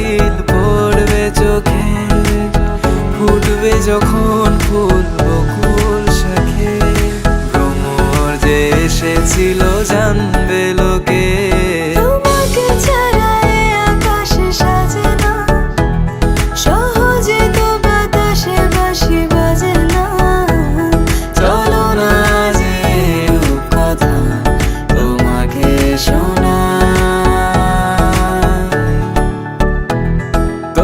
শীত পড়বে চোখে ফুটবে যখন ফুল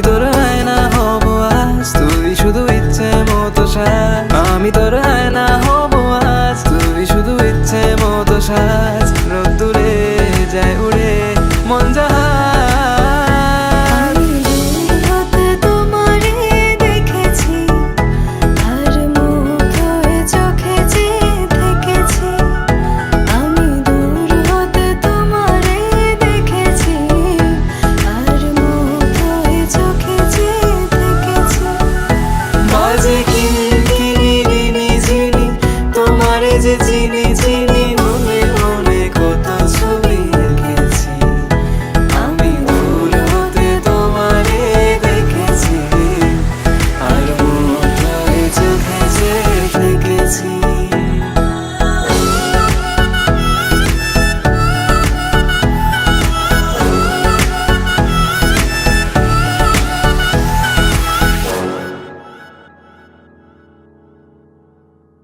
আমি তোর আয়না হব আজ তুই শুধু ইচ্ছে মতো সাজ আমি তোর আয়না হব Cause it's